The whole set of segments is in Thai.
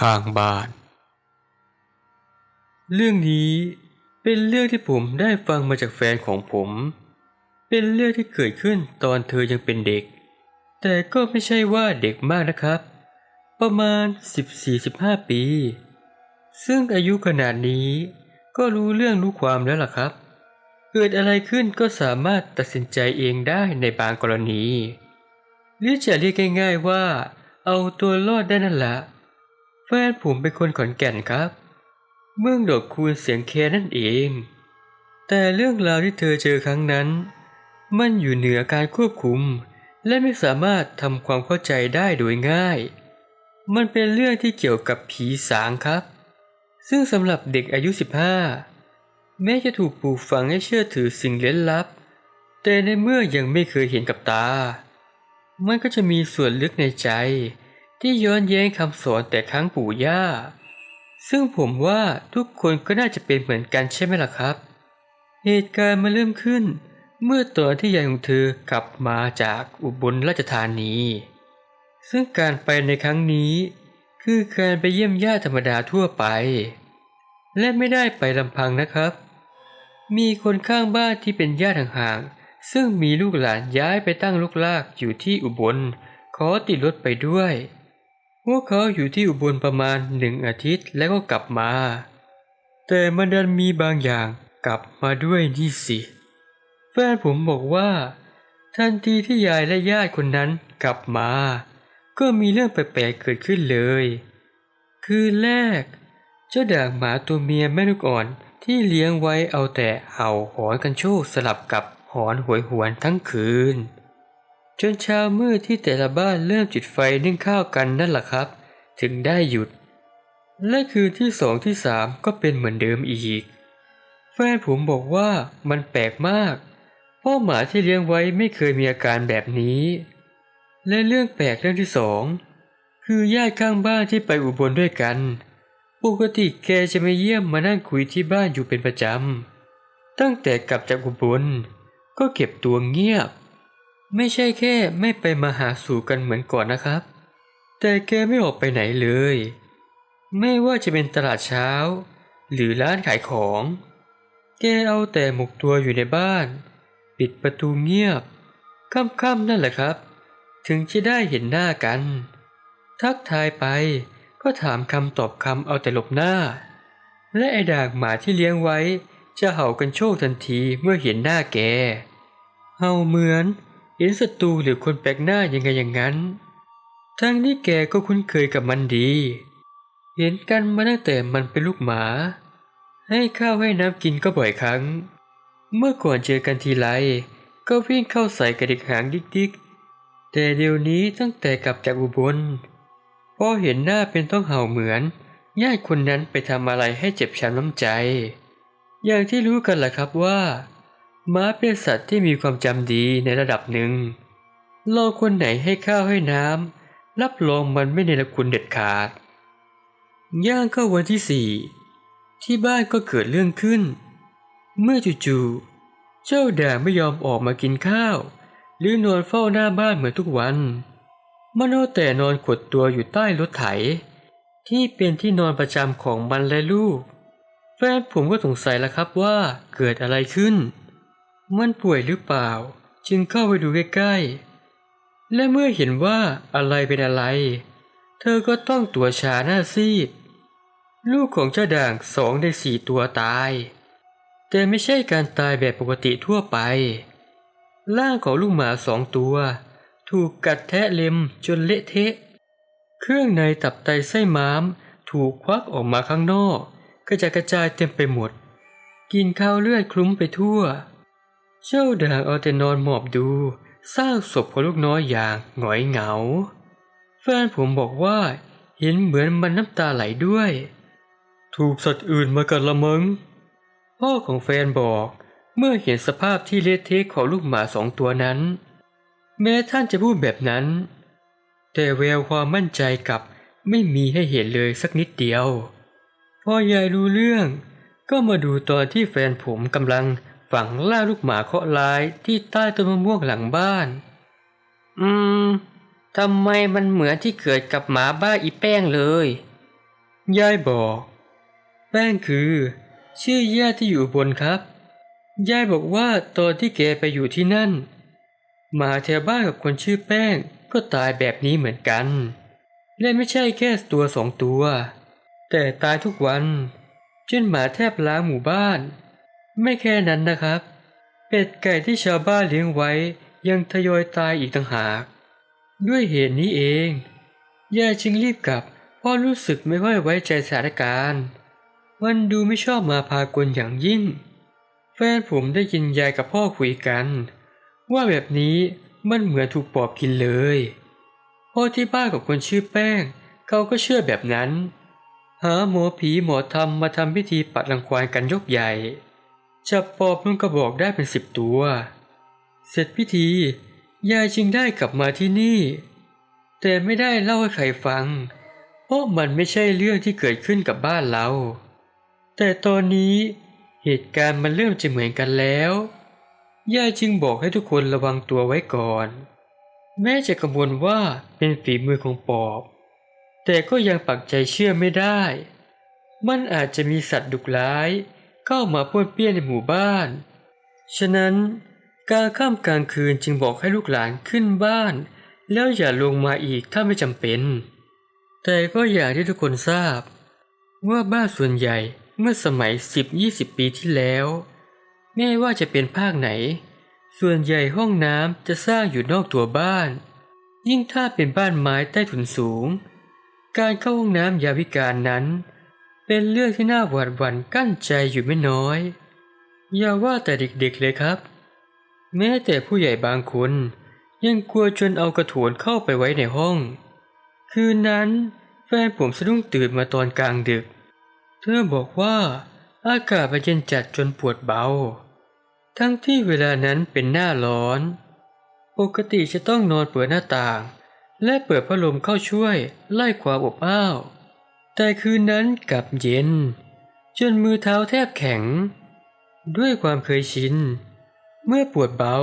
ข้างบ้าน เรื่องนี้เป็นเรื่องที่ผมได้ฟังมาจากแฟนของผม เป็นเรื่องที่เกิดขึ้นตอนเธอยังเป็นเด็ก แต่ก็ไม่ใช่ว่าเด็กมากนะครับ ประมาณ 14-15 ปี ซึ่งอายุขนาดนี้ก็รู้เรื่องรู้ความแล้วล่ะครับเกิดอะไรขึ้นก็สามารถตัดสินใจเองได้ในบางกรณี หรือจะเรียกง่ายๆว่า เอาตัวรอดได้นั่นแหละ แฟนผมเป็นคนขอนแก่นครับ เมืองดอกคูณเสียงแคนั่นเอง แต่เรื่องราวที่เธอเจอครั้งนั้น มันอยู่เหนือการควบคุม และไม่สามารถทำความเข้าใจได้โดยง่าย มันเป็นเรื่องที่เกี่ยวกับผีสางครับ ซึ่งสำหรับเด็กอายุ 15 แม้จะถูกปลูกฝังให้เชื่อถือสิ่งเล้นลับ แต่ในเมื่อยังไม่เคยเห็นกับตา มันก็จะมีส่วนลึกในใจ ที่ย้อนแย้งคำสอนแต่ครั้งปู่ย่า ซึ่งผมว่าทุกคนก็น่าจะเป็นเหมือนกันใช่ไหมล่ะครับ เหตุการณ์มาเริ่มขึ้น เมื่อตอนที่ยายของเธอกลับมาจากอุบลราชธานี ซึ่งการไปในครั้งนี้ คือการไปเยี่ยมญาติธรรมดาทั่วไป และไม่ได้ไปลำพังนะครับ มีคนข้างบ้านที่เป็นญาติห่างๆซึ่งมีลูกหลานย้ายไปตั้งลูกลากอยู่ที่อุบลขอติดรถไปด้วย วกเขาอยู่ที่อุบลประมาณหนึ่งอาทิตย์แล้วก็กลับมา แต่มันดันมีบางอย่างกลับมาด้วยนี่สิ แฟนผมบอกว่า ทันทีที่ยายและญาติคนนั้นกลับมา ก็มีเรื่องแปลกๆเกิดขึ้นเลย คืนแรก เจ้าด่างหมาตัวเมียแม่ลูกอ่อนที่เลี้ยงไว้เอาแต่เห่าหอนกันโชคสลับกับหอนหวยหวนทั้งคืน จนเช้ามืดที่แต่ละบ้านเริ่มจุดไฟนึ่งข้าวกันนั่นแหละครับ ถึงได้หยุด และคืนที่สองที่สามก็เป็นเหมือนเดิมอีก แฟนผมบอกว่ามันแปลกมากเพราะหมาที่เลี้ยงไว้ไม่เคยมีอาการแบบนี้ และเรื่องแปลกเรื่องที่สองคือญาติข้างบ้านที่ไปอุบลด้วยกัน ปกติแกจะมาเยี่ยมมานั่งคุยที่บ้านอยู่เป็นประจำ ตั้งแต่กลับจากอุบลก็เก็บตัวเงียบ ไม่ใช่แค่ไม่ไปมาหาสู่กันเหมือนก่อนนะครับ แต่แกไม่ออกไปไหนเลย ไม่ว่าจะเป็นตลาดเช้า หรือร้านขายของ แกเอาแต่หมกตัวอยู่ในบ้าน ปิดประตูเงียบ ค่ำๆนั่นแหละครับ ถึงจะได้เห็นหน้ากัน ทักทายไปก็ถามคำตอบคำเอาแต่หลบหน้า และไอ้ดากหมาที่เลี้ยงไว้ จะเห่ากันโชคทันทีเมื่อเห็นหน้าแก เห่าเหมือน เห็นศัตรูหรือคนแปลกหน้ายังไงอย่างนั้น ทั้งนี้แกก็คุ้นเคยกับมันดี เห็นกันมาตั้งแต่มันเป็นลูกหมา ให้ข้าวให้น้ำกินก็บ่อยครั้ง เมื่อก่อนเจอกันทีไรก็วิ่งเข้าใส่กระดิกหางดิกๆ แต่เดี๋ยวนี้ตั้งแต่กลับจากอุบลพอเห็นหน้าเป็นต้องเห่าเหมือนญาติคนนั้นไปทำอะไรให้เจ็บช้ำน้ำใจ อย่างที่รู้กันแหละครับว่า ม้าเป็นสัตว์ที่มีความจำดีในระดับหนึ่งเราคนไหนให้ข้าวให้น้ำรับรองมันไม่เนรคุณเด็ดขาด ย่างเข้าวันที่สี่ที่บ้านก็เกิดเรื่องขึ้น เมื่อจู่ๆเจ้าแด่างไม่ยอมออกมากินข้าว หรือนอนเฝ้าหน้าบ้านเหมือนทุกวันมันเอาแต่นอนขดตัวอยู่ใต้รถไถ ที่เป็นที่นอนประจำของมันและลูก แฟนผมก็สงสัยแล้วครับว่าเกิดอะไรขึ้น มันป่วยหรือเปล่า จึงเข้าไปดูใกล้ๆ และเมื่อเห็นว่าอะไรเป็นอะไร เธอก็ต้องตัวชาหน้าซีด ลูกของเจ้าด่างสองในสี่ตัวตาย แต่ไม่ใช่การตายแบบปกติทั่วไป ร่างของลูกหมาสองตัว ถูกกัดแทะเล็มจนเละเทะ เครื่องในตับไตไส้ม้าม ถูกควักออกมาข้างนอกกระจายกระจายเต็มไปหมด กินข้าวเลือดคลุ้มไปทั่ว เจ้าด่างเอาแต่นอนหมอบดูสร้างศพของลูกน้อยอย่างหงอยเหงา แฟนผมบอกว่า เห็นเหมือนมันน้ำตาไหลด้วย ถูกสัตว์อื่นมากัดละมึง พ่อของแฟนบอกเมื่อเห็นสภาพที่เละเทะของลูกหมาสองตัวนั้น แม้ท่านจะพูดแบบนั้น แต่แววความมั่นใจกลับไม่มีให้เห็นเลยสักนิดเดียวพอยายรู้เรื่อง ก็มาดูตอนที่แฟนผมกำลัง ฝังล่าลูกหมาเคราะห์ร้ายที่ใต้ต้นมะม่วงหลังบ้าน อืมทำไมมันเหมือนที่เกิดกับหมาบ้าอีแป้งเลย ยายบอก แป้งคือ ชื่อญาติที่อยู่อุบนครับ ยายบอกว่าตอนที่แกไปอยู่ที่นั่น หมาแถวบ้านกับคนชื่อแป้งก็ตายแบบนี้เหมือนกัน และไม่ใช่แค่ตัวสองตัว แต่ตายทุกวันจนหมาแทบล้างหมู่บ้าน ไม่แค่นั้นนะครับ เป็ดไก่ที่ชาวบ้านเลี้ยงไว้ยังทยอยตายอีกต่างหาก ด้วยเหตุนี้เองยายจึงรีบกลับเพราะรู้สึกไม่ค่อยไว้ใจสถานการณ์มันดูไม่ชอบมาพากลอย่างยิ่ง แฟนผมได้ยินยายกับพ่อคุยกัน ว่าแบบนี้มันเหมือนถูกปอบกินเลยพ่อที่บ้านกับคนชื่อแป้ง เขาก็เชื่อแบบนั้น หาหมอผีหมอธรรมมาทำพิธีปัดรังควานกันยกใหญ่ จับปอบลงกระบอกได้เป็นสิบตัว เสร็จพิธี ยายจึงได้กลับมาที่นี่ แต่ไม่ได้เล่าให้ใครฟัง เพราะมันไม่ใช่เรื่องที่เกิดขึ้นกับบ้านเรา แต่ตอนนี้เหตุการณ์มันเริ่มจะเหมือนกันแล้ว ยายจึงบอกให้ทุกคนระวังตัวไว้ก่อน แม้จะกังวลว่าเป็นฝีมือของปอบ แต่ก็ยังปักใจเชื่อไม่ได้ มันอาจจะมีสัตว์ดุร้าย เข้ามาป้วนเปี้ยนในหมู่บ้าน ฉะนั้นกลางค่ำกลางคืนจึงบอกให้ลูกหลานขึ้นบ้าน แล้วอย่าลงมาอีกถ้าไม่จำเป็น แต่ก็อย่างที่ทุกคนทราบ ว่าบ้านส่วนใหญ่เมื่อสมัย 10-20 ปีที่แล้ว ไม่ว่าจะเป็นภาคไหน ส่วนใหญ่ห้องน้ำจะสร้างอยู่นอกตัวบ้าน ยิ่งถ้าเป็นบ้านไม้ใต้ถุนสูง การเข้าห้องน้ำยาวิการนั้น เป็นเรื่องที่น่าหวาดหวั่นกั้นใจอยู่ไม่น้อย อย่าว่าแต่เด็กๆเลยครับ แม้แต่ผู้ใหญ่บางคนยังกลัวจนเอากระโถนเข้าไปไว้ในห้อง คืนนั้นแฟนผมสะดุ้งตื่นมาตอนกลางดึก เธอบอกว่าอากาศมันเย็นจัดจนปวดเบา ทั้งที่เวลานั้นเป็นหน้าร้อน ปกติจะต้องนอนเปิดหน้าต่าง และเปิดพัดลมเข้าช่วยไล่ความอบอ้าว แต่คืนนั้นกลับเย็น จนมือเท้าแทบแข็ง ด้วยความเคยชิน เมื่อปวดเบา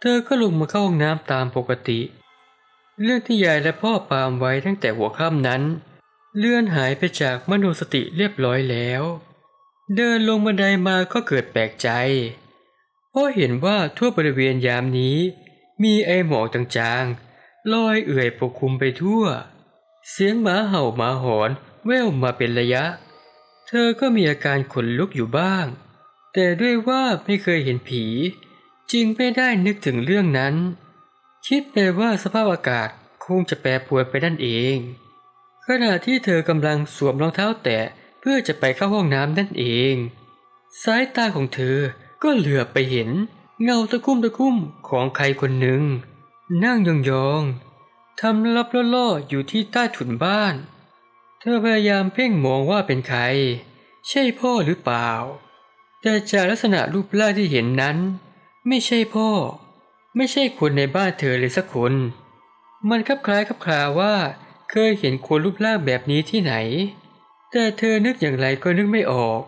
เธอก็ลงมาเข้าห้องน้ำตามปกติ เรื่องที่ยายและพ่อปามไว้ตั้งแต่หัวค่ำนั้น เลื่อนหายไปจากมโนสติเรียบร้อยแล้ว เดินลงบันไดมาก็เกิดแปลกใจเพราะเห็นว่าทั่วบริเวณยามนี้ มีไอหมอกจางๆลอยเอื่อยปกคลุมไปทั่ว เสียงหมาเห่าหมาหอน แว่วมาเป็นระยะ เธอก็มีอาการขนลุกอยู่บ้าง แต่ด้วยว่าไม่เคยเห็นผี จึงไม่ได้นึกถึงเรื่องนั้น คิดไปว่าสภาพอากาศคงจะแปรปรวนไปนั่นเอง ขณะที่เธอกำลังสวมรองเท้าแตะเพื่อจะไปเข้าห้องน้ำนั่นเอง สายตาของเธอก็เหลือบไปเห็นเงาตะคุ่มตะคุ่มของใครคนหนึ่ง นั่งยองๆทำลับล่อๆอยู่ที่ใต้ถุนบ้าน เธอพยายามเพ่งมองว่าเป็นใคร ใช่พ่อหรือเปล่า แต่จากลักษณะรูปร่างที่เห็นนั้น ไม่ใช่พ่อ ไม่ใช่คนในบ้านเธอเลยสักคน มันคลับคล้ายคลับคลาว่า เคยเห็นคนรูปร่างแบบนี้ที่ไหน แต่เธอนึกอย่างไรก็นึกไม่ออก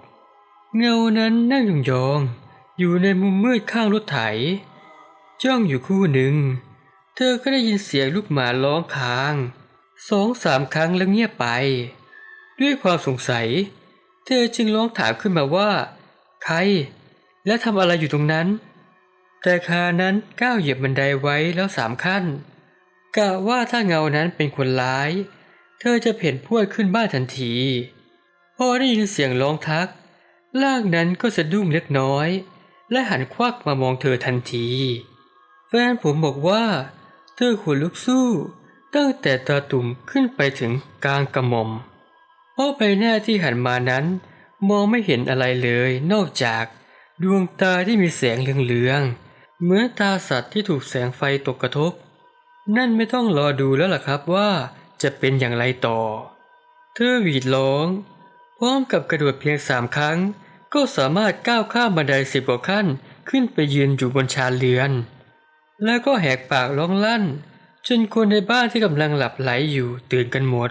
เงานั้นนั่งยองๆอยู่ในมุมมืดข้างรถไถ จ้องอยู่คู่หนึ่ง เธอก็ได้ยินเสียงลูกหมาร้องค้าง สองสามครั้งแล้วเงียบไป ด้วยความสงสัย เธอจึงร้องถามขึ้นมาว่า ใคร และทำอะไรอยู่ตรงนั้น แต่คานั้นก้าวเหยียบบันไดไว้แล้วสามขั้นกะว่าถ้าเงานั้นเป็นคนร้าย เธอจะเพ่นพวดขึ้นบ้านทันทีพอได้ยินเสียงร้องทักร่างนั้นก็สะดุ้งเล็กน้อย และหันควักมามองเธอทันที แฟนผมบอกว่า เธอขนลุกสู้ ตั้งแต่ตาตุ่มขึ้นไปถึงกลางกระหม่อม เพราะใบหน้าที่หันมานั้น มองไม่เห็นอะไรเลยนอกจากดวงตาที่มีแสงเหลืองๆ เหมือนตาสัตว์ที่ถูกแสงไฟตกกระทบ นั่นไม่ต้องรอดูแล้วล่ะครับว่าจะเป็นอย่างไรต่อ เธอหวีดร้อง พร้อมกับกระโดดเพียงสามครั้ง ก็สามารถก้าวข้ามบันไดสิบกว่าขั้นขึ้นไปยืนอยู่บนชานเรือน แล้วก็แหกปากร้องลั่น จนคนในบ้านที่กำลังหลับไหลอยู่ตื่นกันหมด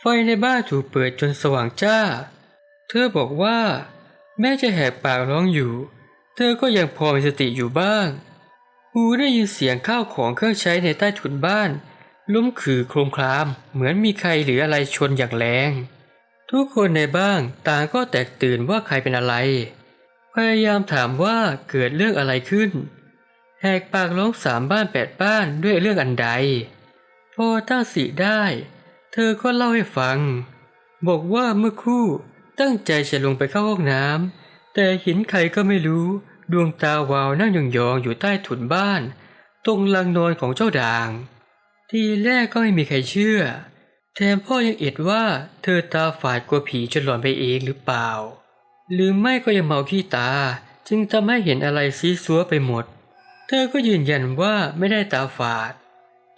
ไฟในบ้านถูกเปิดจนสว่างจ้า เธอบอกว่า แม้จะแหกปากร้องอยู่ เธอก็ยังพอมีสติอยู่บ้างหูได้ยินเสียงข้าวของเครื่องใช้ในใต้ถุนบ้าน ล้มขือโครมคราม เหมือนมีใครหรืออะไรชนอย่างแรง ทุกคนในบ้านต่างก็แตกตื่นว่าใครเป็นอะไร พยายามถามว่าเกิดเรื่องอะไรขึ้น แหกปากร้องสามบ้านแปดบ้านด้วยเรื่องอันใด พอตั้งสิได้ เธอก็เล่าให้ฟัง บอกว่าเมื่อคู่ตั้งใจจะลงไปเข้าห้องน้ำแต่เห็นใครก็ไม่รู้ดวงตาวาวนั่งยองๆอยู่ใต้ถุนบ้าน ตรงลังนอนของเจ้าด่าง ทีแรกก็ไม่มีใครเชื่อ แถมพ่อยังเอ็ดว่าเธอตาฝาดกลัวผีจนหลอนไปเองหรือเปล่า หรือไม่ก็ยังเมาขี้ตา จึงทำให้เห็นอะไรซีซัวไปหมด เธอก็ยืนยันว่าไม่ได้ตาฝาด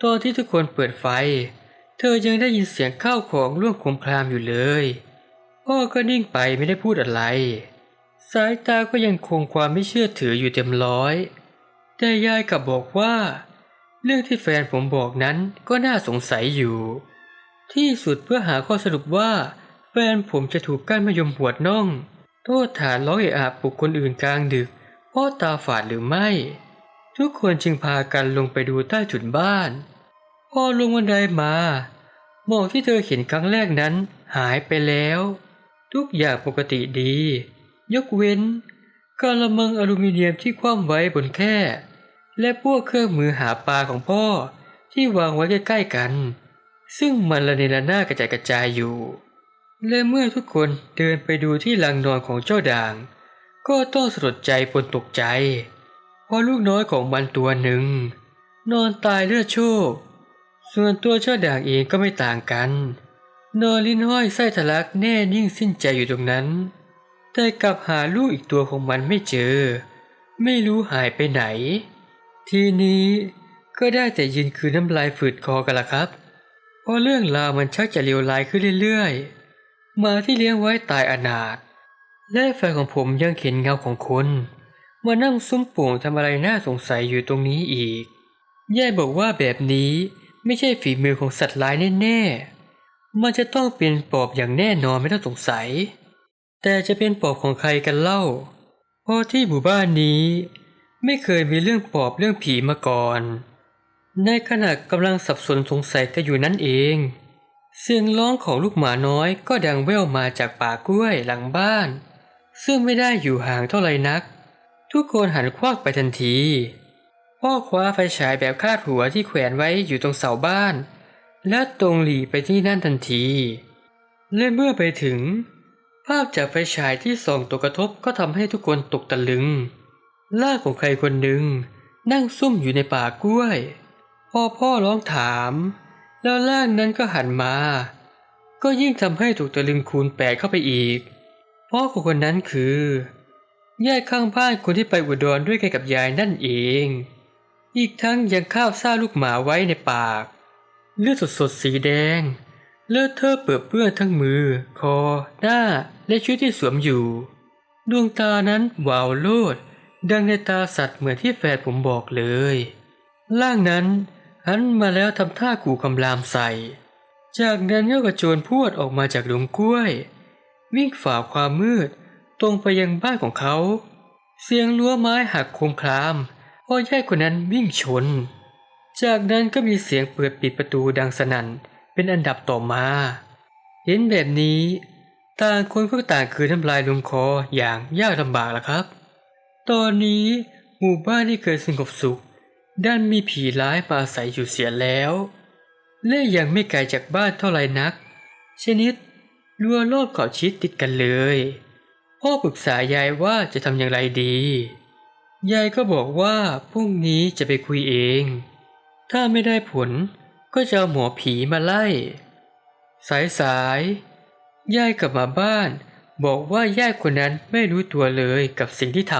ตอนที่ทุกคนเปิดไฟ เธอยังได้ยินเสียงข้าวของร่วงคมคลามอยู่เลย พ่อก็นิ่งไปไม่ได้พูดอะไร สายตาก็ยังคงความไม่เชื่อถืออยู่เต็มร้อย แต่ยายกลับบอกว่า เรื่องที่แฟนผมบอกนั้นก็น่าสงสัยอยู่ ที่สุดเพื่อหาข้อสรุปว่า แฟนผมจะถูกก้านมะยมปวดน่อง โทษฐานร้องเอะอะปลุกคนอื่นกลางดึกเพราะตาฝาดหรือไม่ ทุกคนจึงพากันลงไปดูใต้ถุนบ้าน พอลงบันไดมา หมอกที่เธอเห็นครั้งแรกนั้นหายไปแล้ว ทุกอย่างปกติดี ยกเว้นกะละมังอลูมิเนียมที่คว่ำไว้บนแค่ และพวกเครื่องมือหาปลาของพ่อที่วางไว้ใกล้ๆกัน ซึ่งมันระเนระนาดกระจายกระจายอยู่ และเมื่อทุกคนเดินไปดูที่ลังนอนของเจ้าด่าง ก็ต้องสลดใจปนตกใจ เพราะลูกน้อยของมันตัวหนึ่ง นอนตายเลือดโชกส่วนตัวเจ้าด่างเองก็ไม่ต่างกัน นอนลิ้นห้อยไส้ทะลักแน่นิ่งสิ้นใจอยู่ตรงนั้น แต่กลับหาลูกอีกตัวของมันไม่เจอ ไม่รู้หายไปไหน ทีนี้ก็ได้แต่ยืนคืนน้ำลายฝืดคอกันละครับ เพราะเรื่องราวมันชักจะเลวร้ายขึ้นเรื่อยๆ มาที่เลี้ยงไว้ตายอนาถและแฟนของผมยังเห็นเงาของคน มานั่งซุ้มป่งทำอะไรน่าสงสัยอยู่ตรงนี้อีก ยายบอกว่าแบบนี้ไม่ใช่ฝีมือของสัตว์ร้ายแน่ๆ มันจะต้องเป็นปอบอย่างแน่นอนไม่ต้องสงสัย แต่จะเป็นปอบของใครกันเล่า เพราะที่หมู่บ้านนี้ ไม่เคยมีเรื่องปอบเรื่องผีมาก่อน ในขณะกำลังสับสนสงสัยกันอยู่นั่นเอง เสียงร้องของลูกหมาน้อยก็ดังแว่วมาจากป่ากล้วยหลังบ้าน ซึ่งไม่ได้อยู่ห่างเท่าไหร่นัก ทุกคนหันควักไปทันที พ่อคว้าไฟฉายแบบคาดหัวที่แขวนไว้อยู่ตรงเสาบ้าน และตรงหลีไปที่นั่นทันทีและเมื่อไปถึง ภาพจากไฟฉายที่ส่องตกกระทบก็ทำให้ทุกคนตกตะลึงล่าของใครคนหนึ่งนั่งซุ่มอยู่ในป่ากล้วย พอพ่อร้องถาม แล้วร่างนั้นก็หันมา ก็ยิ่งทำให้ถูกตะลึงคูณแปดเข้าไปอีกพราะคนคนนั้นคือ ยายข้างบ้านคนที่ไปอุดรด้วยกันกับยายนั่นเอง อีกทั้งยังข้าวซ่าลูกหมาไว้ในปาก เลือดสดๆสีแดง เลือดเธอเปื้อเปื้อนทั้งมือ คอ หน้า และชุดที่สวมอยู่ ดวงตานั้นวาวโลด ดังในตาสัตว์เหมือนที่แฟนผมบอกเลยร่างนั้นหันมาแล้วทำท่าขู่คำรามใส่ จากนั้นก็กระโจนพวดออกมาจากดงกล้วย วิ่งฝ่าความมืด ตรงไปยังบ้านของเขา เสียงรั้วไม้หักโคมครามพราะยายคนนั้นวิ่งชน จากนั้นก็มีเสียงเปิดปิดประตูดังสนั่นเป็นอันดับต่อมา เห็นแบบนี้ ต่างคนก็ต่างคือน้ำลายลงคออย่างยากลำบากละครับ ตอนนี้หมู่บ้านที่เคยสงบสุขด้านมีผีร้ายมาอาศัยอยู่เสียแล้วและยังไม่ไกลจากบ้านเท่าไรนัก ชนิดรั้วรอบขอบชิดติดกันเลย พ่อปรึกษายายว่าจะทำอย่างไรดี ยายก็บอกว่าพรุ่งนี้จะไปคุยเอง ถ้าไม่ได้ผลก็จะเอาหมอผีมาไล่ สายสายๆยายกลับมาบ้าน บอกว่ายายคนนั้นไม่รู้ตัวเลยกับสิ่งที่ท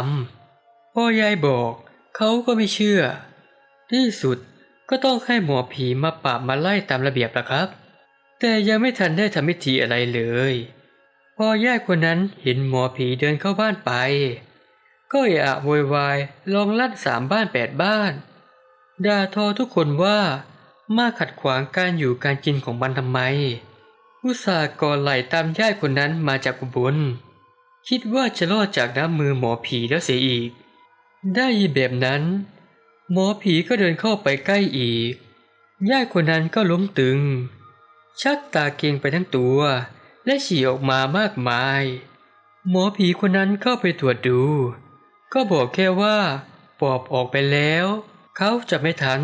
ำพ่อยายบอกเขาก็ไม่เชื่อ ที่สุดก็ต้องให้หมอผีมาปราบมาไล่ตามระเบียบละครับ แต่ยังไม่ทันได้ทำพิธีอะไรเลย พอยายคนนั้นเห็นหมอผีเดินเข้าบ้านไป ก็เอะโวยวายลองลั่นสามบ้านแปดบ้านด่าทอทุกคนว่ามาขัดขวางการอยู่การกินของมันทำไม อุตส่าห์ก่อไหลตามญาติคนนั้นมาจากอุบล คิดว่าจะรอดจากน้ำมือหมอผีแล้วเสียอีก ได้ยินแบบนั้น หมอผีก็เดินเข้าไปใกล้อีกญาติคนนั้นก็ล้มตึง ชักตาเกรงไปทั้งตัว และฉี่ออกมามากมาย หมอผีคนนั้นเข้าไปตรวจดู ก็บอกแค่ว่าปอบออกไปแล้ว เขาจะไม่ทัน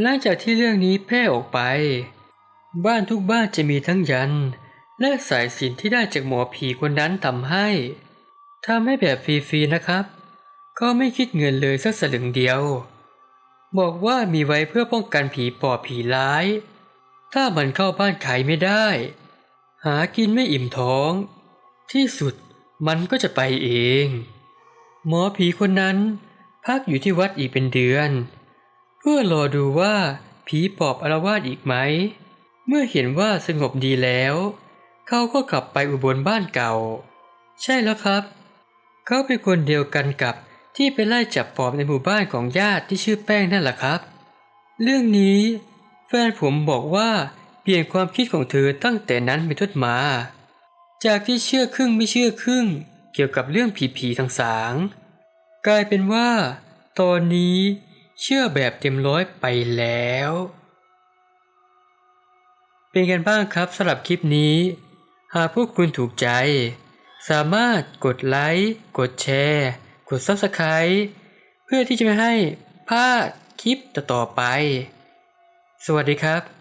หลังจากที่เรื่องนี้แพร่ออกไป บ้านทุกบ้านจะมีทั้งยัน และสายสินที่ได้จากหมอผีคนนั้นทำให้ทำให้แบบฟรีๆนะครับ ก็ไม่คิดเงินเลยสักสลึงเดียว บอกว่ามีไว้เพื่อป้องกันผีปอบผีร้าย ถ้ามันเข้าบ้านใครไม่ได้ หากินไม่อิ่มท้อง ที่สุดมันก็จะไปเอง หมอผีคนนั้น พักอยู่ที่วัดอีกเป็นเดือน เพื่อรอดูว่าผีปอบอารวาสอีกไหม เมื่อเห็นว่าสงบดีแล้ว เขาก็กลับไปอุบลบ้านเก่า ใช่แล้วครับ เขาเป็นคนเดียวกันกับที่ไปไล่จับปอบในหมู่บ้านของญาติที่ชื่อแป้งนั่นแหละครับ เรื่องนี้แฟนผมบอกว่า เปลี่ยนความคิดของเธอตั้งแต่นั้นเป็นต้นมา จากที่เชื่อครึ่งไม่เชื่อครึ่ง เกี่ยวกับเรื่องผีๆทั้งสาง กลายเป็นว่า ตอนนี้เชื่อแบบเต็มร้อยไปแล้ว เป็นกันบ้างครับสำหรับคลิปนี้ หากพวกคุณถูกใจ สามารถกดไลค์กดแชร์ กด Subscribe เพื่อที่จะไม่ให้พลาดคลิปต่อๆไป สวัสดีครับ